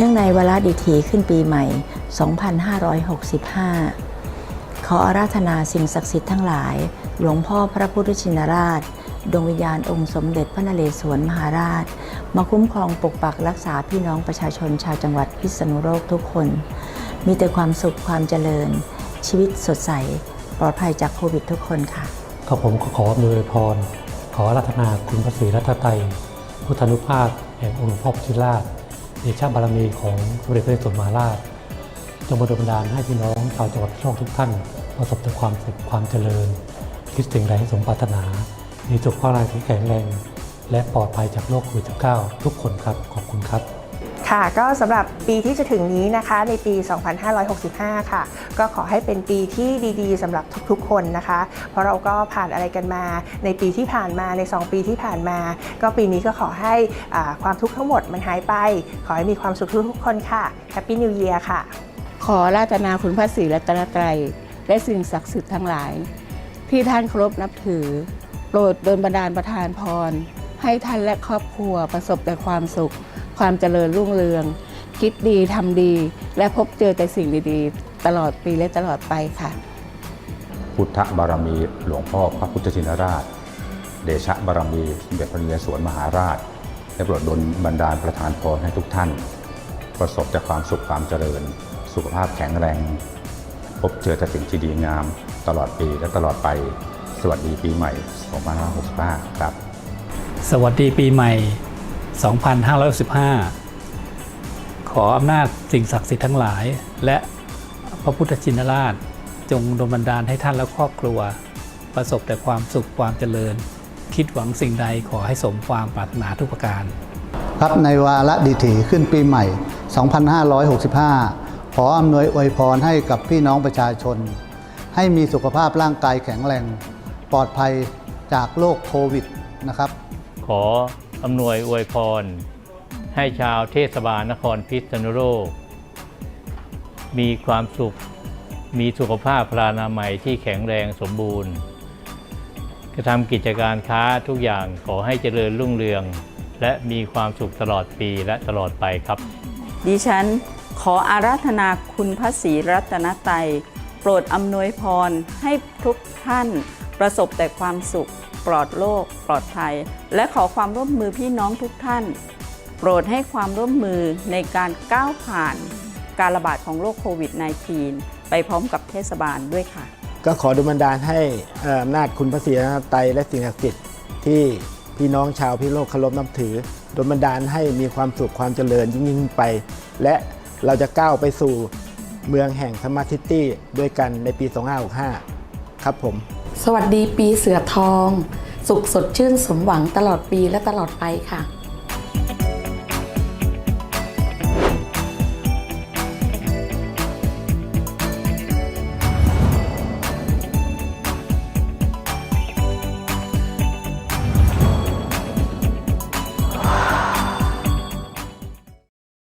เนื่องในวาระดิถีขึ้นปีใหม่ 2565 ขออาราธนาสิ่งศักดิ์สิทธิ์ทั้งหลาย หลวงพ่อพระพุทธชินราช ดวงวิญญาณองค์สมเด็จพระนเรศวรมหาราช มาคุ้มครองปกปักรักษาพี่น้องประชาชนชาวจังหวัดพิษณุโลกทุกคน มีแต่ความสุขความเจริญ ชีวิตสดใส ปลอดภัยจากโควิดทุกคนค่ะข้าผมขอขออำนวยพร ขออารัตนาคุณพระศรีรัตนตรัยพุทธนุภาพแห่งองค์หลวงพ่อพุทธิราช เดชะบารมีของสมเด็จพระนเรศวรมหาราช จงบันดาลบันดาลให้พี่น้องชาวจังหวัดช่องทุกท่าน ประสบแต่ความสุขความเจริญ คิดสิ่งใดให้สมปรารถนา มีสุขภาพร่างกายที่แข็งแรง และปลอดภัยจากโรคโควิด -19 ทุกคนครับ ขอบคุณครับ ค่ะก็สำหรับปีที่จะถึงนี้นะคะในปี 2565 ค่ะ ก็ขอให้เป็นปีที่ดีๆสำหรับทุกๆ คนนะคะ เพราะเราก็ผ่านอะไรกันมา ในปีที่ผ่านมาใน 2 ปีที่ผ่านมา ก็ปีนี้ก็ขอให้อ่าความทุกข์ทั้งหมดมันหายไป ขอให้มีความสุขทุกๆคนค่ะ Happy New Year ค่ะ ขอราตนาคุณพระศรีรัตนตรัย และสิ่งศักดิ์สิทธิ์ทั้งหลาย ที่ท่านเคารพนับถือ โปรดโดนบันดาลประทานพร ให้ท่านและครอบครัวประสบแต่ความสุข ความเจริญรุ่งเรือง คิดดีทำดี และพบเจอแต่สิ่งดีๆ ตลอดปีและตลอดไปค่ะ พุทธบารมีหลวงพ่อพระพุทธชินราช เดชะบารมีสมเด็จพระนเรศวรมหาราชได้โปรดดลบันดาลประทานพรให้ทุกท่าน ประสบแต่ความสุขความเจริญ สุขภาพแข็งแรง พบเจอแต่สิ่งที่ดีงาม ตลอดปีและตลอดไป สวัสดีปีใหม่ 2565 ครับ สวัสดีปีใหม่ 2565ขออำนาจสิ่งศักดิ์สิทธิ์ทั้งหลาย และพระพุทธชินราช จงดลบันดาลให้ท่านและครอบครัว ประสบแต่ความสุขความเจริญ คิดหวังสิ่งใดขอให้สมความปรารถนาทุกประการ ครับในวาระดิถีขึ้นปีใหม่ 2565 ขออำนวยอวยพรให้กับพี่น้องประชาชน ให้มีสุขภาพร่างกายแข็งแรง ปลอดภัยจากโรคโควิดนะครับ ขอ อำนวยอวยพร ให้ชาวเทศบาลนครพิษณุโลก มีความสุข มีสุขภาพพลานามัยที่แข็งแรงสมบูรณ์กระทำกิจการค้าทุกอย่างขอให้เจริญรุ่งเรือง และมีความสุขตลอดปีและตลอดไปครับ ดิฉันขออาราธนาคุณพระศรีรัตนตรัยโปรดอำนวยพรให้ทุกท่านประสบแต่ความสุข ปลอดโรคปลอดภัย และขอความร่วมมือพี่น้องทุกท่าน โปรดให้ความร่วมมือในการก้าวผ่านการระบาดของโรคโควิด -19 ไปพร้อมกับเทศบาลด้วยค่ะ ก็ขอดลบันดาลให้อำนาจคุณพระศรีรัตนตรัยและสิ่งศักดิ์สิทธิ์ที่พี่น้องชาวพิโลกเคารพนับถือดลบันดาลให้มีความสุขความเจริญยิ่งยิ่งไป และเราจะก้าวไปสู่เมืองแห่งสมาร์ทซิตี้ด้วยกันในปี 2565 ครับผม สวัสดีปีเสือทอง สุขสดชื่นสมหวังตลอดปีและตลอดไปค่ะ